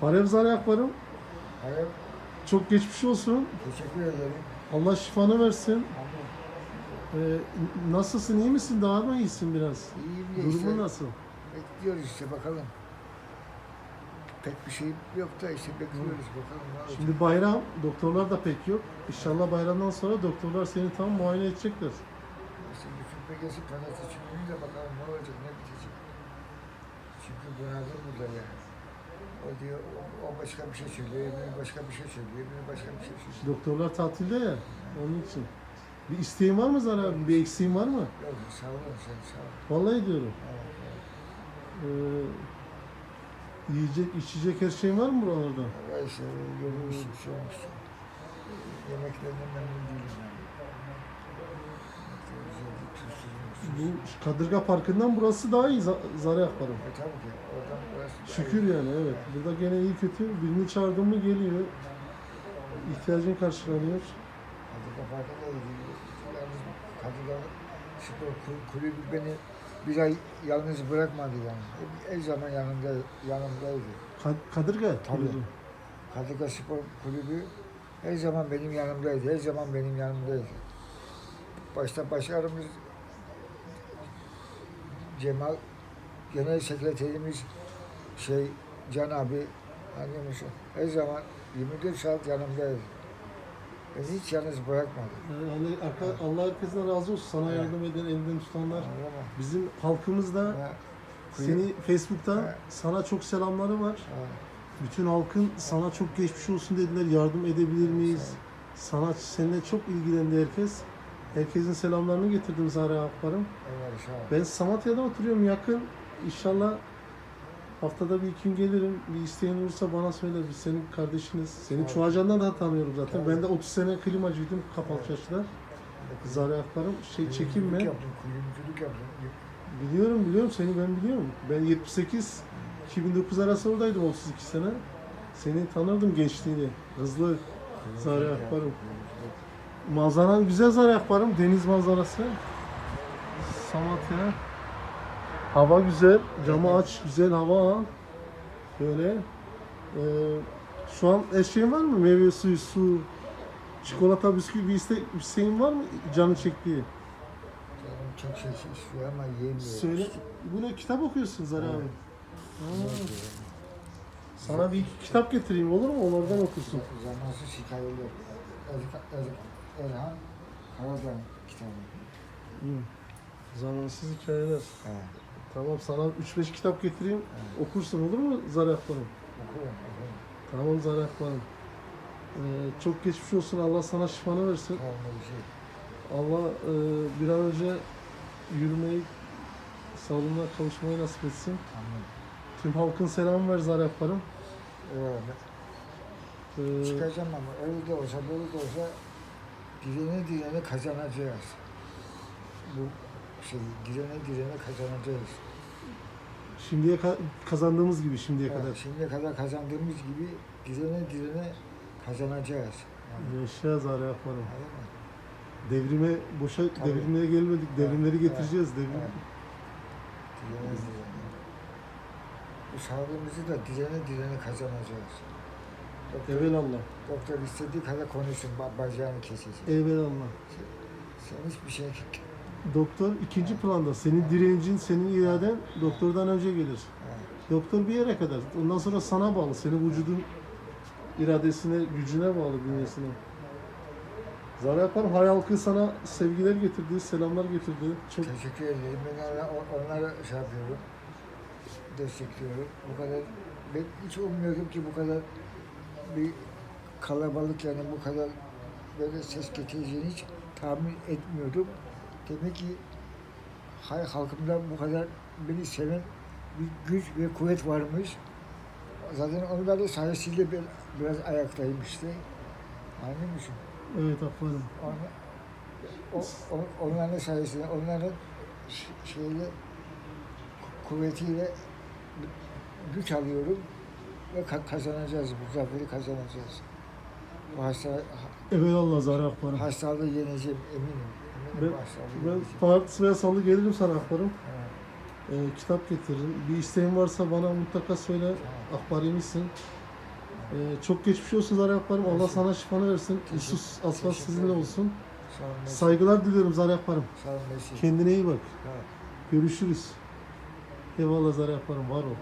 Parev Zare Akbarım. Evet, Çok geçmiş olsun. teşekkür ederim. Allah şifanı versin. Ee, nasılsın? iyi misin? Daha mı iyisin biraz? İyiyim de Durumun işte, nasıl? bekliyoruz işte bakalım. Pek bir şey yok da işte bekliyoruz bakalım ne olacak. Şimdi bayram, doktorlar da pek yok. İnşallah bayramdan sonra doktorlar seni tam muayene edecekler. İşte bütün pekesi pazartesi günü de bakalım ne olacak ne bitecek. Çünkü bunaldım burada yani. O diyor, o, başka bir şey söylüyor, öbürü başka bir şey söylüyor, öbürü başka bir şey söylüyor. Doktorlar tatilde ya, onun için. Bir isteğin var mı Zara abi? Bir eksiğin var mı? Yok sağ olun sen sağ ol. Vallahi diyorum. Evet. Ee, yiyecek, içecek her şeyin var mı buralarda? Ama işte yorulmuş, şey olmuş. Yemeklerinden memnun değilim yani. Yemekleri güzel, tuzsuz, Bu. Kadırga Parkı'ndan burası daha iyi Za- Zara yaparım. E tabii ki oradan daha Şükür yani evet. Burada gene iyi kötü birini çağırdın mı geliyor. İhtiyacın karşılanıyor. Kadırga Parkı da. Yalnız Kadırga Spor Kul- Kulübü beni bir ay yalnız bırakmadı yani. Hep- Her zaman yanımda, yanımdaydı. Ka- Kadırga. Tabii. kulübü. Kadırga Spor Kulübü her zaman benim yanımdaydı. Her zaman benim yanımdaydı. Başta başkanımız Cemal, genel sekreterimiz şey abi anlıyor musun? Her zaman 24 saat yanımdaydı. Beni hiç yalnız bırakmadı. Yani Allah, arka- Allah herkesten razı olsun. Sana Evet. yardım eden, elinden tutanlar. Anladın mı? Bizim halkımızda Ha, seni Facebook'tan Evet. sana çok selamları var. ha, Bütün halkın sana çok geçmiş olsun dediler. Yardım edebilir miyiz? Sana seninle çok ilgilendi herkes. Herkesin selamlarını getirdim Zahra Akbar'ım. ol. Ben Samatya'da oturuyorum yakın. İnşallah haftada bir iki gün gelirim. Bir isteğin olursa bana söyle. Biz senin kardeşiniz. Seni Tamam. Çuhacan'dan da tanıyorum zaten. Tamam. Ben de 30 sene klimacıydım Kapalı Evet. Çarşı'da. Zahra Akbar'ım şey çekinme. Yaptım, kuyumculuk yaptım. Biliyorum biliyorum seni ben biliyorum. Ben 78 2009 arası oradaydım 32 sene. Seni tanırdım gençliğini. Hızlı Kuyumculuk Akbar'ım. Manzaran güzel Zahra Akbar'ım. Deniz manzarası. Samatya. Hava güzel. Camı aç. Güzel hava al. Böyle. Ee, şu an eşeğin var mı? Meyve suyu, su, çikolata, bisküvi bir iste, isteğin var mı? Canı çektiği. Canım çok şey istiyor ama yiyemiyor. Söyle. Bu ne? Kitap okuyorsun Zahra abi. Evet. Ha. Sana bir iki kitap getireyim olur mu? Onlardan okursun. Zamansız hikayeler. Ezik, Ezik, Erhan Karadan kitabı. Hı. Zamansız hikayeler. He, Tamam sana 3-5 kitap getireyim. Evet. Okursun olur mu Zara Akbar'ım? okuyorum, okuyorum. Tamam Zara Akbar'ım. Ee, çok geçmiş olsun. Allah sana şifanı versin. Şey. Allah e, bir an önce yürümeyi, sağlığına kavuşmayı nasip etsin. Anladım. Tüm halkın selamı ver Zara Akbar'ım. Eyvallah. Ee, Çıkacağım ama öyle de olsa böyle de olsa direne direne kazanacağız. Bu şey direne direne kazanacağız. şimdiye ka- kazandığımız gibi şimdiye Evet, kadar. şimdiye kadar kazandığımız gibi direne direne kazanacağız. Yani, Yaşa anladın mı? Devrime, boşa Tabii. devrimeye gelmedik. Devrimleri Evet, getireceğiz. Devrim. evet. Direne direne. Bu sağlığımızı da direne direne kazanacağız. Doktor, Evelallah. doktor istediği kadar konuşsun, ba- bacağını kesecek. Evelallah. Sen hiçbir şey Doktor ikinci planda. Senin direncin, senin iraden doktordan önce gelir. Doktor bir yere kadar. Ondan sonra sana bağlı. Senin vücudun iradesine, gücüne bağlı, bünyesine. Zara yaparım. Hay halkı sana sevgiler getirdi, selamlar getirdi. Çok Teşekkür ederim. Ben onlara, onlara şey yapıyorum. Destekliyorum. Bu kadar ben hiç ummuyordum ki bu kadar bir kalabalık yani bu kadar böyle ses getireceğini hiç tahmin etmiyordum. Demek ki hay halkımda bu kadar beni seven bir güç ve kuvvet varmış. Zaten onların sayesinde ben biraz ayaktayım işte. Anlıyor musun? evet aferin. Ona, o, o- onların sayesinde, onların şeyle ku- kuvvetiyle güç alıyorum ve ka- kazanacağız, bu zaferi kazanacağız. Bu hasta, ha- Evelallah Zara Akbar'ım. hastalığı yeneceğim eminim. Ben, ben. Paris veya Salı gelirim sana Akbar'ım. Evet, Ee, kitap getiririm. Bir isteğin varsa bana mutlaka söyle. tamam. Akbar yemişsin. Ee, çok geçmiş olsun Zara yaparım. Allah sana şifanı versin. Asfalt teşekkür sizinle olsun. Saygılar diliyorum Zara. Mesut. Kendine iyi bak. Görüşürüz. Eyvallah Zara yaparım. Var ol.